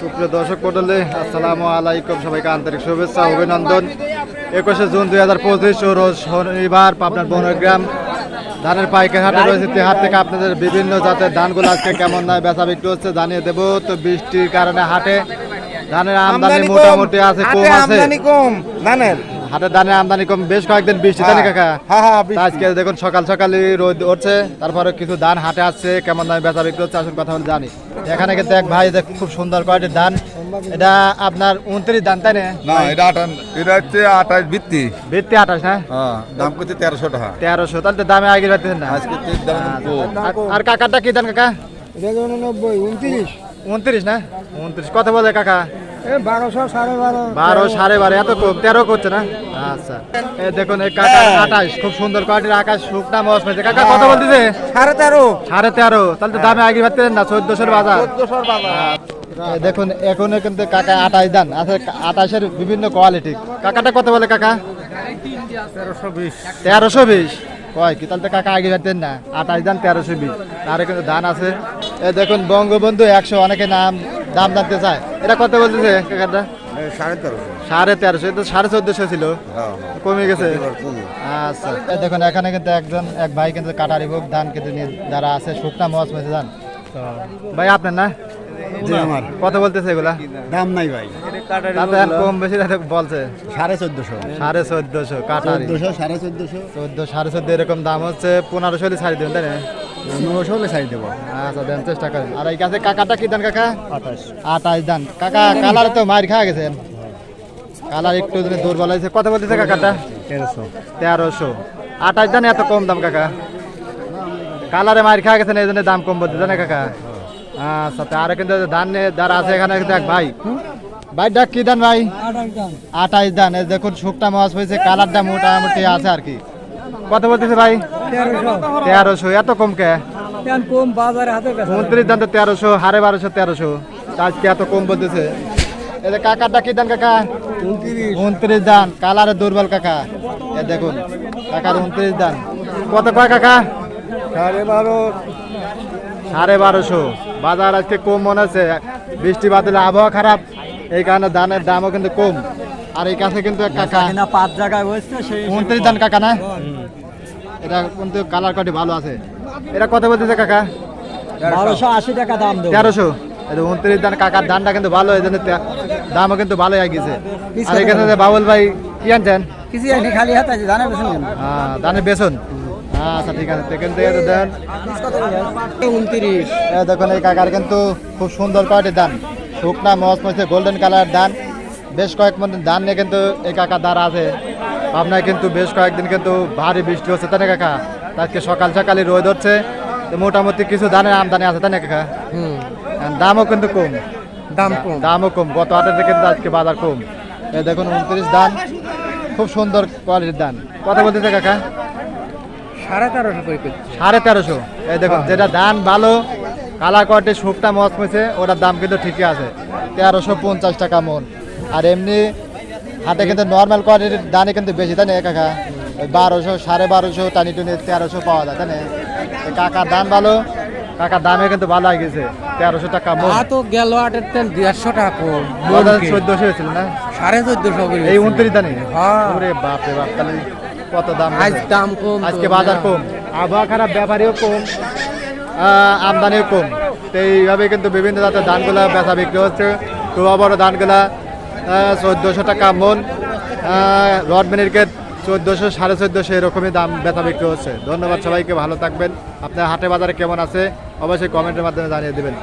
সুপ্রিয় দর্শক মন্ডলী আসসালামু আলাইকুম। সবাইকে আন্তরিক শুভেচ্ছা অভিনন্দন। একুশে জুন দুই হাজার পঁচিশ রোজ শনিবার পাবনার বনগ্রাম ধানের পাইকারি হাটে রয়েছে থেকে আপনাদের বিভিন্ন জাতের ধানগুলো আজকে কেমন নয় বেচা বিক্রি হচ্ছে জানিয়ে দেবো। তো বৃষ্টির কারণে হাটে ধানের আমদানি মোটামুটি আছে কম আছে। কম ধানের। হাটের ধানের আমদানি কম। বেশ কয়েকদিন বৃষ্টি জানি কাকা? হ্যাঁ হ্যাঁ আজকে দেখুন সকাল সকালই রোদ উঠছে। তারপরে কিছু ধান হাটে আসছে কেমন দামে বেচা বিক্রি হচ্ছে আসুন কথা বলে জানি। এখানে কিন্তু এক ভাই দেখ খুব সুন্দর কোয়ালিটির ধান এটা আপনার উনত্রিশ ধান তাই না? না এটা আটান এটা হচ্ছে আঠাশ ভিত্তি। ভিত্তি আঠাশ না হ্যাঁ দাম করছে তেরোশো টাকা। তেরোশো তাহলে তো দামে আগে পাচ্ছেন না। আর- কাকাটা কি ধান কাকা? নব্বই উনত্রিশ। উনত্রিশ না? উনত্রিশ কত বলে কাকা? এ বারোশো সাড়ে বারো। বারো সাড়ে বারো এত তেরো করছে না? আচ্ছা। দেখুন এই কাকা আঠাশ খুব সুন্দর কোয়ালিটির আকাশ শুকনা কাকা কত বলতেছে? সাড়ে তেরো। সাড়ে তেরো। তাহলে তো দামে আগে না চোদ্দশোর বাজার। চোদ্দশোর বাজার। দেখুন এখনও কিন্তু কাকা আঠাশ দান। আছে আঠাশের বিভিন্ন কোয়ালিটি কাকাটা কত বলে কাকা? তেরোশো বিশ। তেরোশো বিশ। কয় কি? তাহলে তো কাকা আগে পাচ্ছেন না। আঠাশ দান তেরোশো বিশ। তার কিন্তু ধান আছে। দেখুন বঙ্গবন্ধু একশো অনেকে নাম দাম জানতে চায়। এটা কত বলতেছে কাকাটা? সাড়ে তেরোশো। সাড়ে তেরোশো এটা সাড়ে চোদ্দশো ছিল। হ্যাঁ কমে গেছে। আচ্ছা। দেখুন এখানে কিন্তু একজন এক ভাই কিন্তু কাটারি বুক ধান কিন্তু যারা আছে শুকনা মস মেছে ধান ভাই আপনার না? কত বলতেছে এগুলা। দাম নাই ভাই। কম বেশি বলছে। সাড়ে চোদ্দশো। সাড়ে চোদ্দশো কাটারি। চোদ্দশো সাড়ে চোদ্দশো। চোদ্দ সাড়ে চোদ্দ এরকম দাম হচ্ছে পনেরোশো হলে ছাড়ি দেবেন তাই না? পনেরোশো হলে ছাড়ি দেবো। আচ্ছা দেন চেষ্টা করেন। আর এই কাছে কাকাটা কি দেন কাকা? আঠাশ। আটাইশ দান কাকা কালার তো মার খাওয়া গেছেন কালার একটু যদি দুর্বল হয়েছে। কত বলতেছে কাকাটা? তেরোশো। তেরোশো। আঠাশ দান এত কম দাম কাকা? কালারে মার খাওয়া গেছেন এই জন্য দাম কম বলতে জানে কাকা? আচ্ছা তা আর কিন্তু ধান যারা আছে এখানে কিন্তু এক ভাই। ভাই ডাক কি দান ভাই? আঠাইশ দান এই দেখুন শুকটা মাছ হয়েছে কালারটা মোটামুটি আছে আর কি। কত বলতেছে ভাই? তেরোশো এত কম কে কম বাজারে হাতে উনত্রিশ দান তো তেরোশো হারে বারোশো তেরোশো। আজকে এত কম বলতেছে। এই যে কাকারটা কি দান কাকা? উনত্রিশ। দান কালারে দুর্বল কাকা। এ দেখুন কাকার উনত্রিশ দান কত কয় কাকা? সাড়ে বারো। সাড়ে বারোশো। বাজার আজকে কম মনে হচ্ছে। বৃষ্টি বাদলে আবহাওয়া খারাপ। এই কারণে ধানের দামও কিন্তু কম। আর এই কাছে কিন্তু কাকা। পাঁচ জায়গায় সেই উনত্রিশ দান কাকা না? এটা কিন্তু কালার কাটি ভালো আছে। এটা কত বলতেছে কাকা? বারোশো আশি টাকা দাম তেরোশো? এটা উনত্রিশ দান কাকার দানটা কিন্তু ভালো এই জন্য দামও কিন্তু ভালোই গেছে। আর এখানে যে বাবুল ভাই কি আনছেন? কিছু খালি হাতে আছে হ্যাঁ বেসন আচ্ছা ঠিক আছে এখান থেকে তো দেন উনত্রিশ। দেখুন এই কাকার কিন্তু খুব সুন্দর কোয়ালিটির ধান শুকনা মস মসে গোল্ডেন কালার ধান বেশ কয়েক মন ধান নিয়ে কিন্তু এই কাকার দ্বারা আছে। আপনার কিন্তু বেশ কয়েকদিন কিন্তু ভারী বৃষ্টি হচ্ছে তাই না কাকা? আজকে সকাল সকালই রোদ হচ্ছে তো মোটামুটি কিছু ধানের আমদানি আছে তাই না কাকা? দামও কিন্তু কম। দাম কম। দামও কম গত হাটের কিন্তু আজকে বাজার কম। এই দেখুন উনত্রিশ ধান খুব সুন্দর কোয়ালিটির ধান। কত বলতেছে কাকা? সাড়ে তেরোশো সাড়ে তেরোশো। এই দেখুন যেটা ধান ভালো কালা কোয়ালিটির শুকটা মস মেছে ওটার দাম কিন্তু ঠিকই আছে তেরোশো পঞ্চাশ টাকা মন। আর এমনি হাটে কিন্তু নর্মাল কোয়ালিটির দানে কিন্তু বেশি তাই না কাকা? বারোশো সাড়ে বারোশো টানি টুনি তেরোশো পাওয়া যায় তাই না? কাকার দাম ভালো কাকার দামে কিন্তু ভালো হয়ে গেছে তেরোশো টাকা তো গেল আটের তেল দেড়শো টাকা চোদ্দশো হয়েছিল না? সাড়ে চোদ্দশো এই উনত্রিশ দানে? হ্যাঁ। ওরে বাপ তাহলে কত দাম আজ দাম কম আজকে বাজার কম। আবহাওয়া খারাপ ব্যাপারেও কম আমদানিও কম। তো এইভাবে কিন্তু বিভিন্ন জাতের ধানগুলা বেচা বিক্রি হচ্ছে। টুয়া বড় ধানগুলা চোদ্দোশো টাকা মন। রড মেনিকেট চোদ্দোশো, সাড়ে চোদ্দোশো এরকমই দাম বেচা বিক্রি হচ্ছে। ধন্যবাদ সবাইকে, ভালো থাকবেন। আপনার হাটে বাজারে কেমন আছে, অবশ্যই কমেন্টের মাধ্যমে জানিয়ে দেবেন।